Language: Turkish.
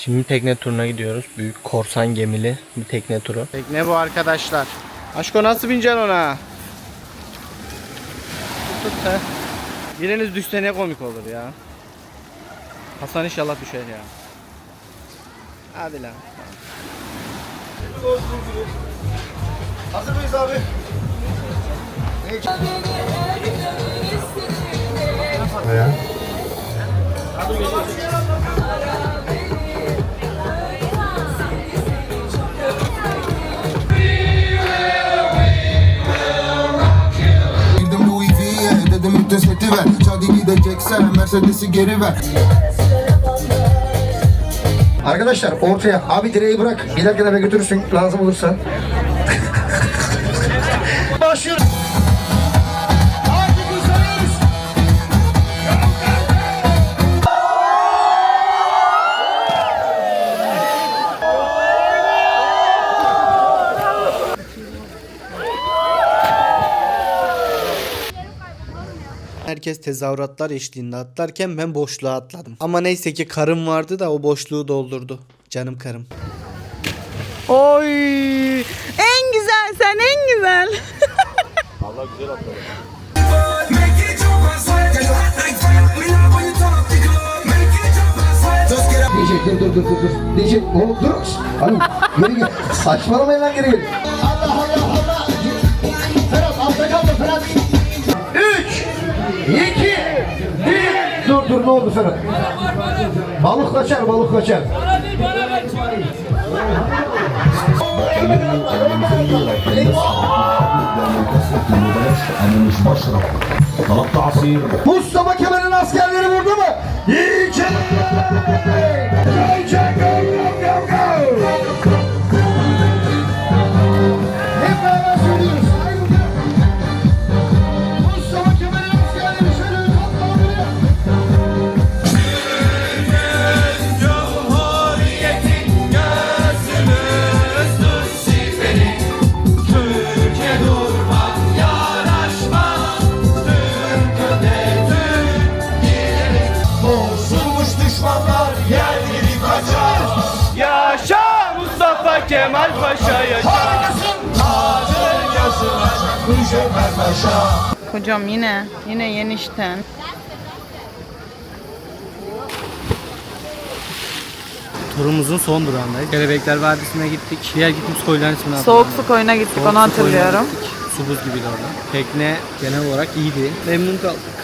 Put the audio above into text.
Şimdi tekne turuna gidiyoruz. Büyük korsan gemili bir tekne turu. Tekne bu arkadaşlar. Aşko nasıl bineceksin ona? Tut tut he. Biriniz düşse ne komik olur ya. Hasan inşallah düşer ya. Hadi lan. Hazır mıyız abi? Girdim Dedim müddesseti ver Şadi gideceksen Mercedes'i geri ver Arkadaşlar ortaya abi direği bırak. Giderken eve götürürsün lazım olursa. Başlıyoruz. Herkes tezahüratlar eşliğinde atlarken ben boşluğa atladım. Ama neyse ki karım vardı da o boşluğu doldurdu. Canım karım. Oy! En güzel sen en güzel. DJ dur dur dur dur dur. DJ oğlum dur. Hanım geri gel. Saçmalamayın lan geri gel. iki, bir. Dur dur ne oldu sana? Balık kaçar, balık kaçar. Mustafa Kemal'in askerleri vurdu mu? İyi ki! Yaşa Mustafa Kemal Paşa yaşa. Hocam yine yine yenişten. Turumuzun son durağındayız. Kelebekler Vadisi'ne gittik. Diğer gittiğimiz koyların ismini Soğuk hatırlamıyorum. su koyuna gittik Soğuk onu su koyuna hatırlıyorum. gittik. Su buz gibiydi orada. Tekne genel olarak iyiydi. Memnun kaldık.